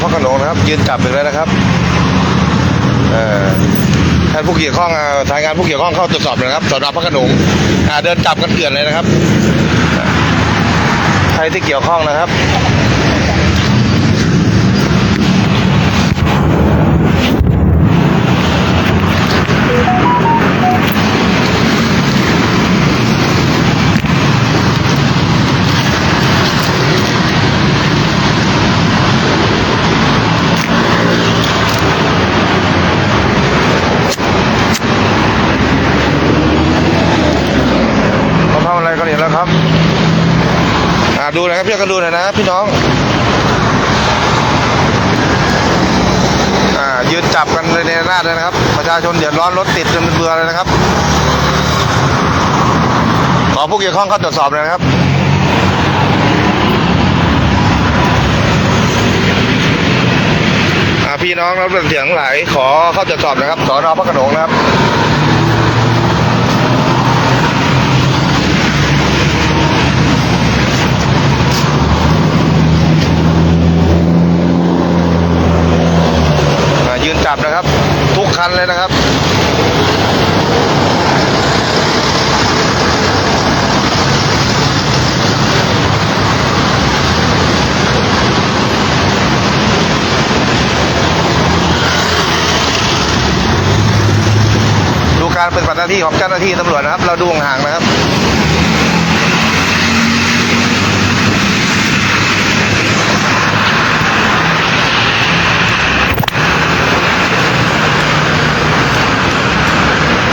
พระขนงนะครับ ยืนจับอีกแล้วนะครับท่านผู้เกี่ยวข้องทางงานผู้เกี่ยวข้องเข้าตรวจสอบนอยนะครับสอนอพระขนงเดินจับกันเกลื่อนเลยนะครับ ใครที่เกี่ยวข้องนะครับ เขาทำอะไรกันอีกแล้วครับ อ่าดูห นะครับพี่กันดูหน่อยนะพี่น้องอ่ายืนจับกันในนหน้าเลยนะครับ ประชาชนเดือดร้อนรถติดจนเบื่อเลยนะครับ ขอผู้เกี่ยวข้องเข้าตรวจสอบเลยนะครับอ่าพี่น้องรับเรื่องเสียงหลายขอเข้าตรวจสอบนะครับสอนอพระโขนงนะครับ ยืนจับนะครับ ทุกคันเลยนะครับดูการปฏิบัติหน้าที่ของเจ้าหน้าที่ตำรวจนะครับ เราดูห่างนะครับ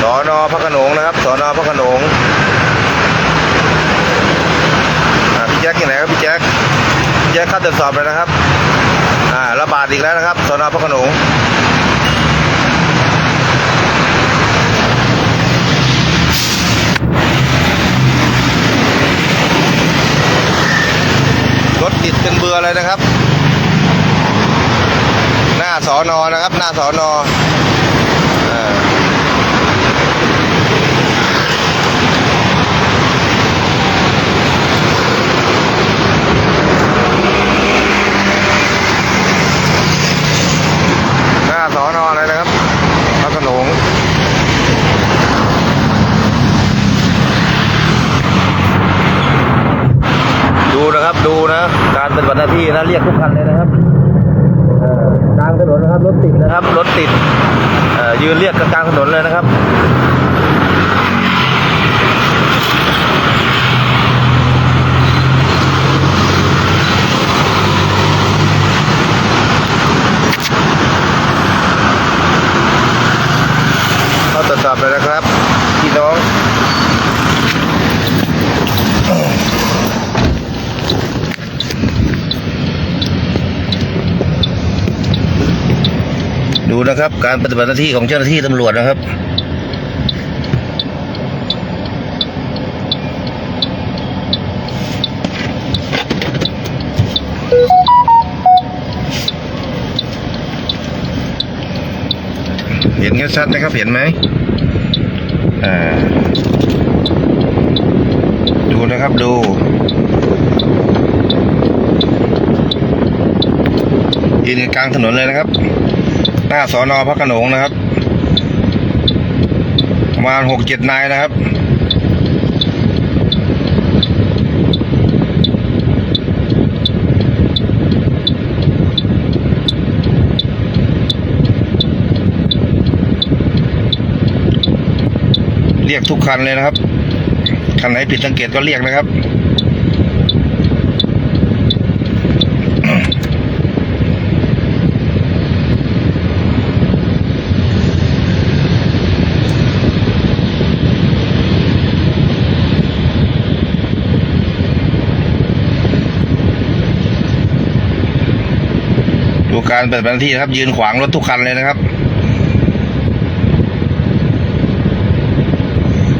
สอนอ พระขนงนะครับสอนอพระขนงพี่แจ็คที่ไหนครับพี่แจ็คพี่แจ็คเข้าตรวจสอบเลยนะครับอ่าระบาดอีกแล้วนะครับสอนอพระขนงรถติดเป็นเบื่อเลยนะครับ หน้าสอนอนะครับ หน้าสอนออ่า หน้าสอนอเลยนะครับพระโขนงดูนะครับดูนะ การปฏิบัติหน้าเรียกทุกคันเลยนะครับเอ่อกลางถนนนะครับรถติดนะครับรถติดเอ่อยืนเรียกกันกลางถนนเลยนะครับ เข้าตรวจสอบเลยนะครับ พี่น้อง ดูนะครับ การปฏิบัติหน้าที่ของเจ้าหน้าที่ตำรวจนะครับ เห็นกันชัดนะครับ เห็นไหมอ่า ดูนะครับดูยืนกลางถนนเลยนะครับ หน้าสอนอพระโขนงนะครับประมาณหกเจ็ดนายนะครับเรียกทุกคันเลยนะครับ คันไหนผิดสังเกตก็เรียกนะครับ การปฏิบัติหน้าที่นะครับ ยืนขวางรถทุกคันเลยนะครับ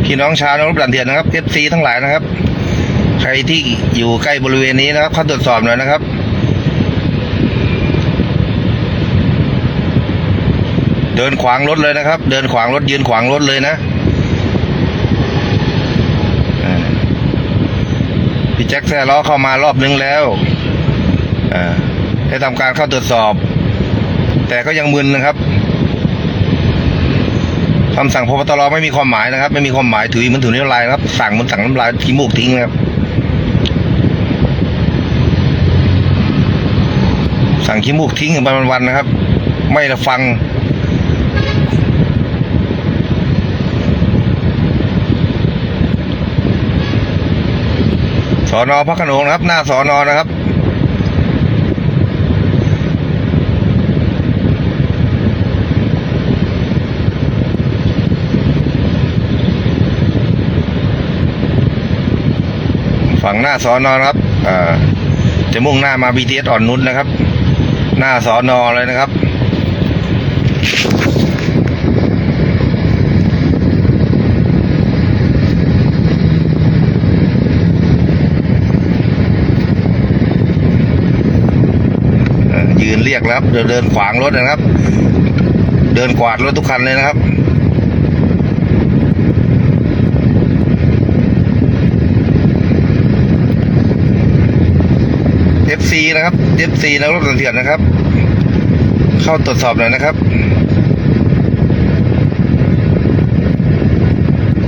พี่น้องชาวนรบดันเทียนนะครับเอฟซีทั้งหลายนะครับ ใครที่อยู่ใกล้บริเวณนี้นะครับเข้าตรวจสอบหน่อยนะครับเดินขวางรถเลยนะครับ เดินขวางรถยืนขวางรถเลยนะ พี่แจ็คแซ่ล้อเข้ามารอบนึงแล้ว อ่า ได้ทำการเข้าตรวจสอบ แต่ก็ยังมึนนะครับคำสั่งพบตรไม่มีความหมายนะครับ ไม่มีความหมายถือมันถือน้ำลายนะครับ สั่งมันสั่งน้ำลายขี้มูกทิ้งนะครับ สั่งขี้มูกทิ้งไปวันๆนะครับ ไม่ละฟังสอนอพระขนงนะครับ หน้าสอนอนะครับ ฝั่งหน้าสอนอนะครับอ่าจะมุ่งหน้ามา BTS อ่อนนุชนะครับ หน้าสอนอเลยนะครับยืนเรียกแล้วเดินเดินขวางรถนะครับ เดินกวาดรถทุกคันเลยนะครับ FC นะครับ FC แล้วรถเถื่อนนะครับ เข้าตรวจสอบหน่อยนะครับ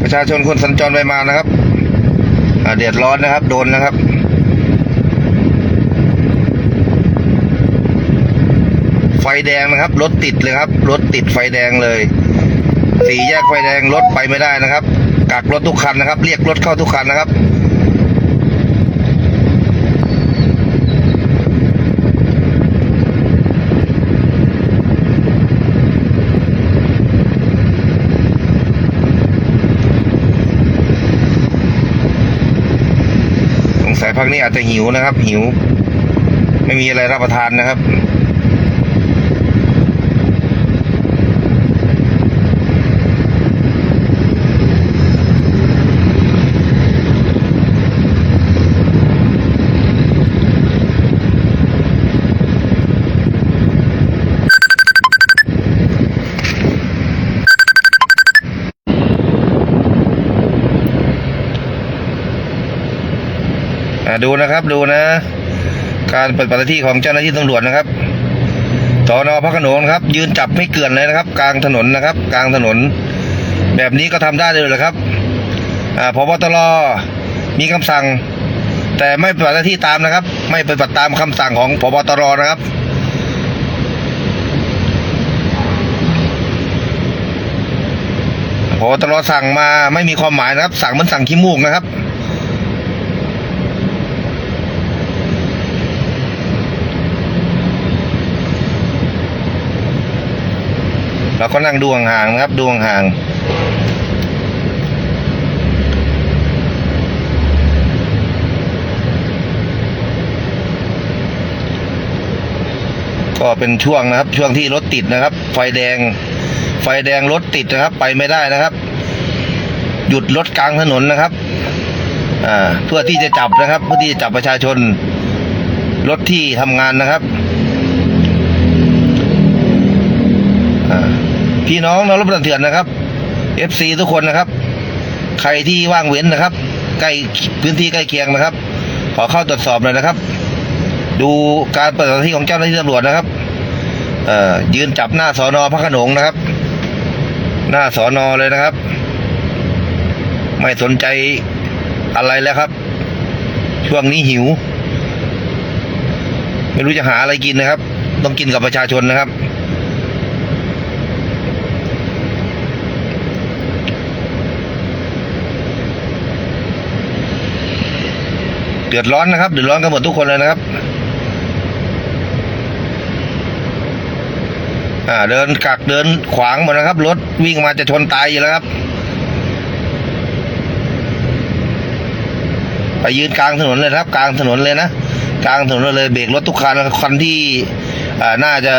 ประชาชนคนสัญจรไปมานะครับเดือดร้อนนะครับ โดนนะครับไฟแดงนะครับรถติดเลยครับรถติดไฟแดงเลยสี่แยกไฟแดงรถไปไม่ได้นะครับกักรถทุกคันนะครับ เรียกรถเข้าทุกคันนะครับายพักนี้อาจจะหิวนะครับ หิว ไม่มีอะไรรับประทานนะครับ ดูนะครับดูนะ การปฏิบัติหน้าที่ของเจ้าหน้าที่ตำรวจนะครับสอนอพระขนงนครับ ยืนจับไม่เกลื่อนเลยนะครับ กลางถนนนะครับ กลางถนน แบบนี้ก็ทำได้เลยเหรอครับอ่าพบตรมีคำสั่ง แต่ไม่ปฏิบัติหน้าที่ตามนะครับ ไม่ปฏิบัติตามคำสั่งของพบตรนะครับพบตรสั่งมาไม่มีความหมายนะครับ สั่งเหมันสั่งขี้มูกนะครับ เราก็นั่งดูห่างๆนะครับ ดูห่างก็เป็นช่วงนะครับ ช่วงที่รถติดนะครับ ไฟแดง ไฟแดงรถติดนะครับ ไปไม่ได้นะครับ หยุดรถกลางถนนนะครับอ่าเพื่อที่จะจับนะครับ เพื่อที่จะจับประชาชนรถที่ทำงานนะครับอ่า พี่น้องนรบดันเถื่อนนะครับ FC ทุกคนนะครับ ใครที่ว่างเว้นนะครับใกล้พื้นที่ใกล้เคียงนะครับ ขอเข้าตรวจสอบหน่อยนะครับ ดูการปฏิบัติหน้าที่ของเจ้าหน้าที่ตำรวจนะครับเอ่อยืนจับหน้าสอนอพระขนงนะครับ หน้าสอนอเลยนะครับ ไม่สนใจอะไรแล้วครับ ช่วงนี้หิว ไม่รู้จะหาอะไรกินนะครับ ต้องกินกับประชาชนนะครับ เดือดร้อนนะครับ เดือดร้อนกันหมดทุกคนเลยนะครับ อ่า เดินกักเดินขวางหมดนะครับ รถวิ่งมาจะชนตายอยู่แล้วครับ ไปยืนกลางถนนเลยครับ กลางถนนเลยนะกลางถนนเลยเบรกรถทุกคันคันที่อ่าน่าจะ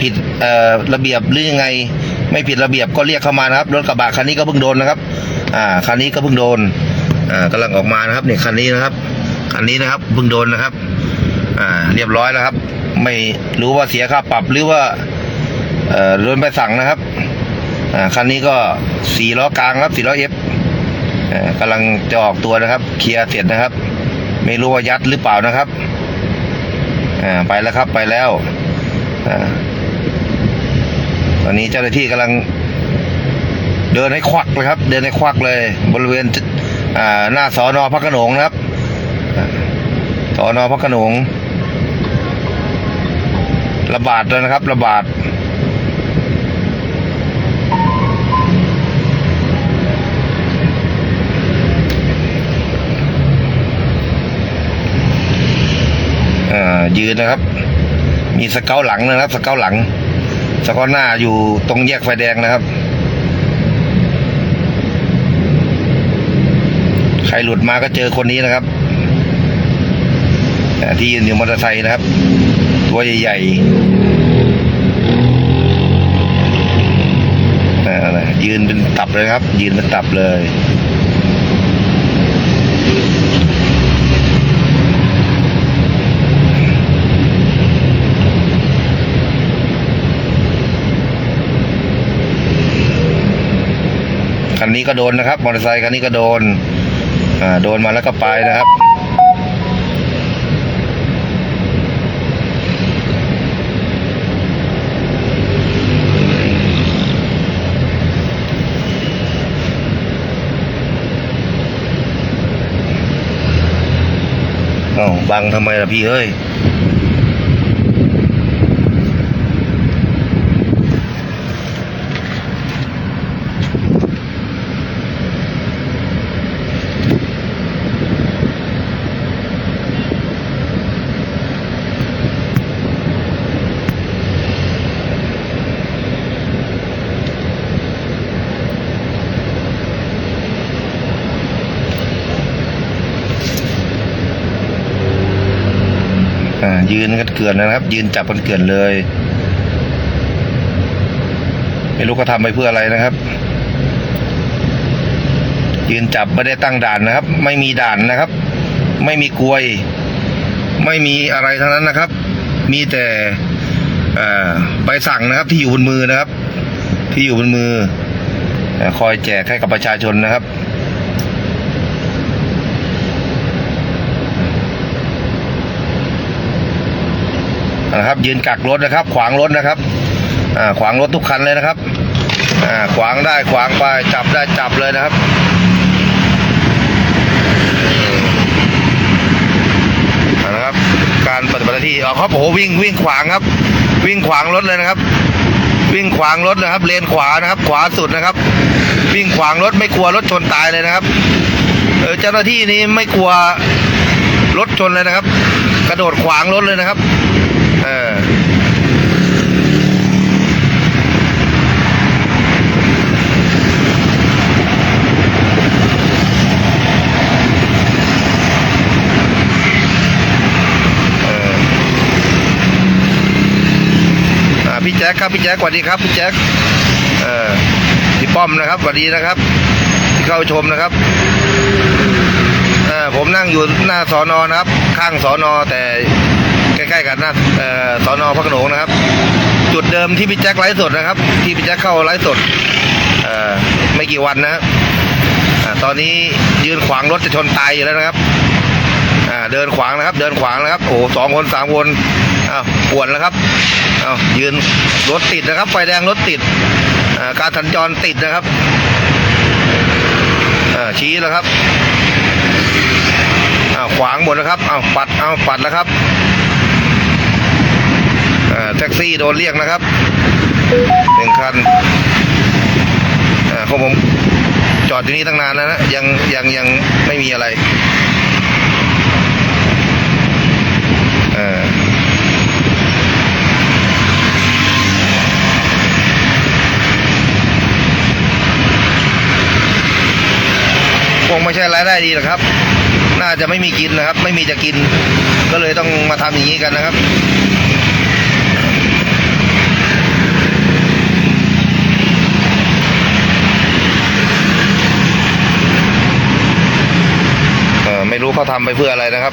ผิดเอ่อระเบียบหรือยังไง ไม่ผิดระเบียบก็เรียกเข้ามานะครับรถกระบะคันนี้ก็เพิ่งโดนนะครับ อ่าคันนี้ก็เพิ่งโดน อ่ากำลังออกมานะครับเนี่ยคันนี้นะครับคันนี้นะครับเพิ่งโดนนะครับ อ่า เรียบร้อยแล้วครับ ไม่รู้ว่าเสียค่าปรับหรือว่าเอ่อโดนไปสั่งนะครับ อ่าคันนี้ก็สี่ล้อกลางครับสี่ล้อเอฟกำลังจะออกตัวนะครับ เคลียร์เสร็จนะครับ ไม่รู้ว่ายัดหรือเปล่านะครับอ่าไปแล้วครับไปแล้วอ่าตอนนี้เจ้าหน้าที่กำลังเดินให้ควักเลยครับ เดินให้ควักเลย บริเวณ หน้าสอนอพระขนงนะครับสอนอพระขนง ระบาดแล้วนะครับ ระบาดอ่ายืนนะครับ มีสเกาหลังนะครับ สเกาหลัง สเกาหน้าอยู่ตรงแยกไฟแดงนะครับ ใค รหลุดมาก็เจอคนนี้นะครับที่ยืนอยู่มอเตอร์ไซค์นะครับ ตัวใหญ่ๆอ่ยืนเป็นตับเลยครับ ยืนเป็นตับเลยคันนี้ก็โดนนะครับมอเตอร์ไซค์คันนี้ก็โดน อ่าโดนมาแล้วก็ไปนะครับอ้าบังทำไมล่ะพี่เอ้ย ยืนกันเกลื่อนนะครับ ยืนจับกันเกลื่อนเลย ไม่รู้เขาทำไปเพื่ออะไรนะครับ ยืนจับไม่ได้ตั้งด่านนะครับ ไม่มีด่านนะครับ ไม่มีกลวย ไม่มีอะไรทั้งนั้นนะครับ มีแต่ใบสั่งนะครับที่อยู่บนมือนะครับ ที่อยู่บนมือคอยแจกให้กับประชาชนนะครับ นะครับยืนกักรถนะครับ ขวางรถนะครับอ่าขวางรถทุกคันเลยนะครับอ่าขวางได้ขวางไปจับได้จับเลยนะครับนะครับ การปฏิบัติหน้าที่อ๋อครับโอ้โหวิ่งวิ่งขวางครับ วิ่งขวางรถเลยนะครับ วิ่งขวางรถนะครับ เลนขวานะครับ ขวาสุดนะครับ วิ่งขวางรถไม่กลัวรถชนตายเลยนะครับเออเจ้าหน้าที่นี้ไม่กลัวรถชนเลยนะครับ กระโดดขวางรถเลยนะครับ เออเอออ่าพี่แจ๊คครับพี่แจ๊คสวัสดีครับพี่แจ๊คเออพี่ป้อมนะครับสวัสดีนะครับที่เข้าชมนะครับเออผมนั่งอยู่หน้าสอนอนะครับ ข้างสอนอแต่ ใกล้ๆกันหน้าเอ่อสอนอพระโขนงนะครับ จุดเดิมที่พี่แจ็คไลฟ์สดนะครับ ที่พี่แจ็คเข้าไลฟ์สดไม่กี่วันนะครับอตอนนี้ยืนขวางรถจะชนตายอยู่แล้วนะครับเดินขวางนะครับ เดินขวางนะครับ โอ้สองคนสามคนอ้าวปวนแล้วครับอ้าวยืนรถติดนะครับ ไฟแดงรถติดการสัญจรติดนะครับชี้แล้วครับอ้าวขวางหมดนะครับอ้าวปัดอ้าวปัดแล้วครับ แท็กซี่โดนเรียกนะครับหนึ่งคันอ่าของผมจอดอยู่นี่ตั้งนานแล้วนะยังยังยังไม่มีอะไรอ่าคงไม่ใช่รายได้ดีหรอกครับ น่าจะไม่มีกินนะครับ ไม่มีจะกิน ก็เลยต้องมาทำอย่างนี้กันนะครับ ไม่รู้เขาทำไปเพื่ออะไรนะครับ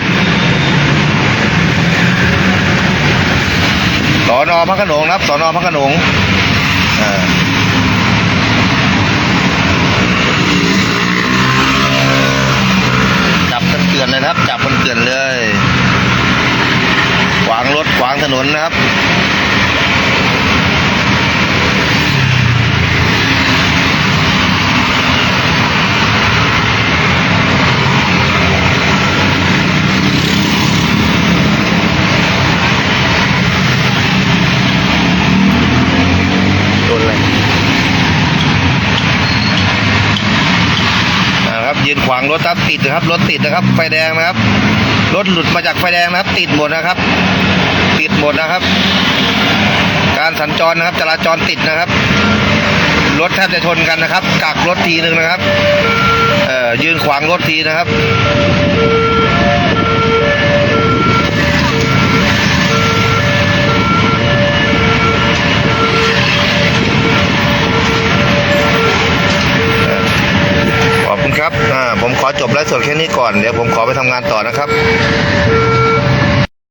สอนอพระขนงนะครับสอนอพระขนงอ่าจับกันเกลื่อนเลยครับ จับกันเกลื่อนเลยขวางรถวางถนนนะครับ โดนอะไรนะครับยืนขวาง รถครับติดนะครับรถติดนะครับ ไฟแดงนะครับ รถหลุดมาจากไฟแดงนะครับ ติดหมดนะครับ ติดหมดนะครับ การสัญจรนะครับจราจรติดนะครับ รถแทบจะชนกันนะครับกักรถทีหนึ่งนะครับ เอ่อยืนขวางรถทีนะครับขอบ คุณครับ อ่า ผมขอจบไลฟ์สดแค่นี้ก่อน เดี๋ยวผมขอไปทำงานต่อนะครับ